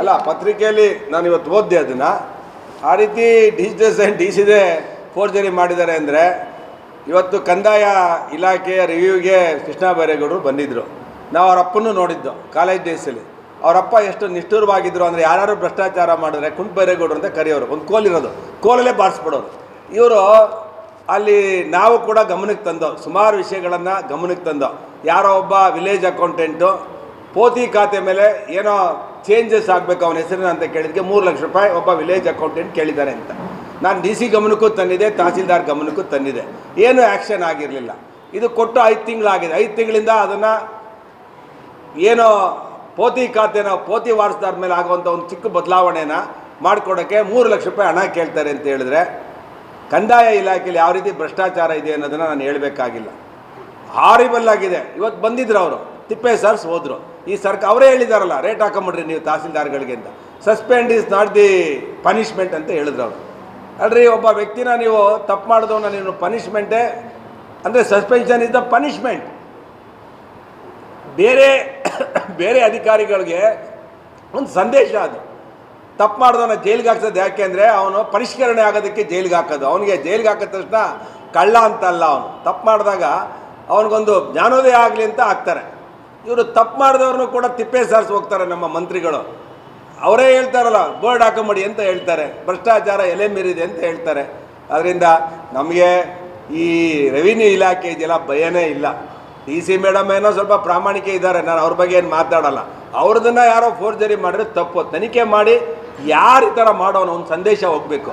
ಅಲ್ಲ, ಪತ್ರಿಕೆಯಲ್ಲಿ ನಾನು ಇವತ್ತು ಓದಿದೆ ಅದನ್ನು. ಆ ರೀತಿ ಡಿಜಿಟಲ್ ಸೈನ್ ಡಿ ಸಿದೇ ಫೋರ್ಜರಿ ಮಾಡಿದ್ದಾರೆ ಅಂದರೆ ಇವತ್ತು ಕಂದಾಯ ಇಲಾಖೆಯ ರಿವ್ಯೂಗೆ ಕೃಷ್ಣ ಬೈರೇಗೌಡರು ಬಂದಿದ್ದರು ನಾವು ಅವರಪ್ಪನ್ನು ನೋಡಿದ್ದು ಕಾಲೇಜ್ ಡೇಸಲ್ಲಿ. ಅವರಪ್ಪ ಎಷ್ಟು ನಿಷ್ಠುರವಾಗಿದ್ದರು ಅಂದರೆ ಯಾರು ಭ್ರಷ್ಟಾಚಾರ ಮಾಡಿದ್ರೆ ಕುಂಟ್ ಬೈರೇಗೌಡರು ಅಂತ ಕರೆಯೋರು. ಒಂದು ಕೋಲಿರೋದು ಕೋಲಲ್ಲೇ ಬಾರಿಸ್ಬಿಡೋರು ಇವರು ಅಲ್ಲಿ ನಾವು ಕೂಡ ಗಮನಕ್ಕೆ ತಂದೋ, ಸುಮಾರು ವಿಷಯಗಳನ್ನು ಗಮನಕ್ಕೆ ತಂದೋ, ಯಾರೋ ಒಬ್ಬ ವಿಲೇಜ್ ಅಕೌಂಟೆಂಟು ಪೋತಿ ಖಾತೆ ಮೇಲೆ ಏನೋ ಚೇಂಜಸ್ ಆಗಬೇಕು ಅವನ ಹೆಸರಿನ ಅಂತ ಕೇಳಿದಕ್ಕೆ ಮೂರು ಲಕ್ಷ ರೂಪಾಯಿ ಒಬ್ಬ ವಿಲೇಜ್ ಅಕೌಂಟೆಂಟ್ ಕೇಳಿದ್ದಾರೆ ಅಂತ. ನಾನು ಡಿ ಸಿ ಗಮನಕ್ಕೂ ತಂದಿದೆ, ತಹಸೀಲ್ದಾರ್ ಗಮನಕ್ಕೂ ತಂದಿದೆ. ಏನು ಆ್ಯಕ್ಷನ್ ಆಗಿರಲಿಲ್ಲ. ಇದು ಕೊಟ್ಟು ಐದು ತಿಂಗಳಾಗಿದೆ. ಐದು ತಿಂಗಳಿಂದ ಅದನ್ನು ಏನೋ ಪೋತಿ ಖಾತೆನ, ಪೋತಿ ವಾರಸ್ದಾರ ಮೇಲೆ ಆಗುವಂಥ ಒಂದು ಚಿಕ್ಕ ಬದಲಾವಣೆನ ಮಾಡಿಕೊಡೋಕ್ಕೆ ಮೂರು ಲಕ್ಷ ರೂಪಾಯಿ ಹಣ ಕೇಳ್ತಾರೆ ಅಂತ ಹೇಳಿದ್ರೆ ಕಂದಾಯ ಇಲಾಖೆಯಲ್ಲಿ ಯಾವ ರೀತಿ ಭ್ರಷ್ಟಾಚಾರ ಇದೆ ಅನ್ನೋದನ್ನು ನಾನು ಹೇಳಬೇಕಾಗಿಲ್ಲ. ಹಾರಿಬಲ್ ಆಗಿದೆ. ಇವತ್ತು ಬಂದಿದ್ರು ಅವರು. ತಿಪ್ಪೇ ಸರ್ಸ್ ಹೋದರು. ಈ ಸರ್ಕಾರ ಅವರೇ ಹೇಳಿದಾರಲ್ಲ ರೇಟ್ ಹಾಕೊಂಬಿಡ್ರಿ ನೀವು ತಹಸೀಲ್ದಾರ್ಗಳಿಗೆ ಅಂತ. Suspend is not the punishment ಅಂತ ಹೇಳಿದ್ರು ಅವರು. ಅಲ್ರಿ, ಒಬ್ಬ ವ್ಯಕ್ತಿನ ನೀವು ತಪ್ಪು ಮಾಡಿದವನ್ನ ನೀನು ಪನಿಷ್ಮೆಂಟೇ ಅಂದರೆ ಸಸ್ಪೆನ್ಷನ್ ಇಸ್ ದ ಪನಿಷ್ಮೆಂಟ್ ಬೇರೆ ಬೇರೆ ಅಧಿಕಾರಿಗಳಿಗೆ ಒಂದು ಸಂದೇಶ ಅದು. ತಪ್ಪು ಮಾಡಿದವನ ಜೈಲಿಗೆ ಹಾಕ್ಸೋದು ಯಾಕೆ ಅಂದರೆ, ಅವನು ಪರಿಷ್ಕರಣೆ ಆಗೋದಕ್ಕೆ ಜೈಲಿಗೆ ಹಾಕೋದು. ಅವನಿಗೆ ಜೈಲಿಗೆ ಹಾಕಿದ ತಕ್ಷಣ ಕಳ್ಳ ಅಂತಲ್ಲ ಅವನು. ತಪ್ಪು ಮಾಡಿದಾಗ ಅವನಿಗೊಂದು ಜ್ಞಾನೋದಯ ಆಗಲಿ ಅಂತ ಹಾಕ್ತಾರೆ. ಇವರು ತಪ್ಪು ಮಾಡಿದವ್ರನ್ನೂ ಕೂಡ ತಿಪ್ಪೆ ಸಾರಿಸಿ ಹೋಗ್ತಾರೆ ನಮ್ಮ ಮಂತ್ರಿಗಳು. ಅವರೇ ಹೇಳ್ತಾರಲ್ಲ ಬೋರ್ಡ್ ಹಾಕೊಂಬಿಡಿ ಅಂತ ಹೇಳ್ತಾರೆ. ಭ್ರಷ್ಟಾಚಾರ ಎಲೆ ಮೀರಿದೆ ಅಂತ ಹೇಳ್ತಾರೆ. ಅದರಿಂದ ನಮಗೆ ಈ ರೆವಿನ್ಯೂ ಇಲಾಖೆ ಇದೆಯಲ್ಲ ಭಯನೇ ಇಲ್ಲ. ಡಿ ಸಿ ಮೇಡಮ್ ಏನೋ ಸ್ವಲ್ಪ ಪ್ರಾಮಾಣಿಕ ಇದ್ದಾರೆ, ನಾನು ಅವ್ರ ಬಗ್ಗೆ ಏನು ಮಾತಾಡಲ್ಲ. ಅವ್ರದನ್ನ ಯಾರೋ ಫೋರ್ಜರಿ ಮಾಡಿದ್ರೆ ತಪ್ಪು. ತನಿಖೆ ಮಾಡಿ ಯಾರು ಈ ಥರ ಮಾಡೋನು, ಒಂದು ಸಂದೇಶ ಹೋಗಬೇಕು.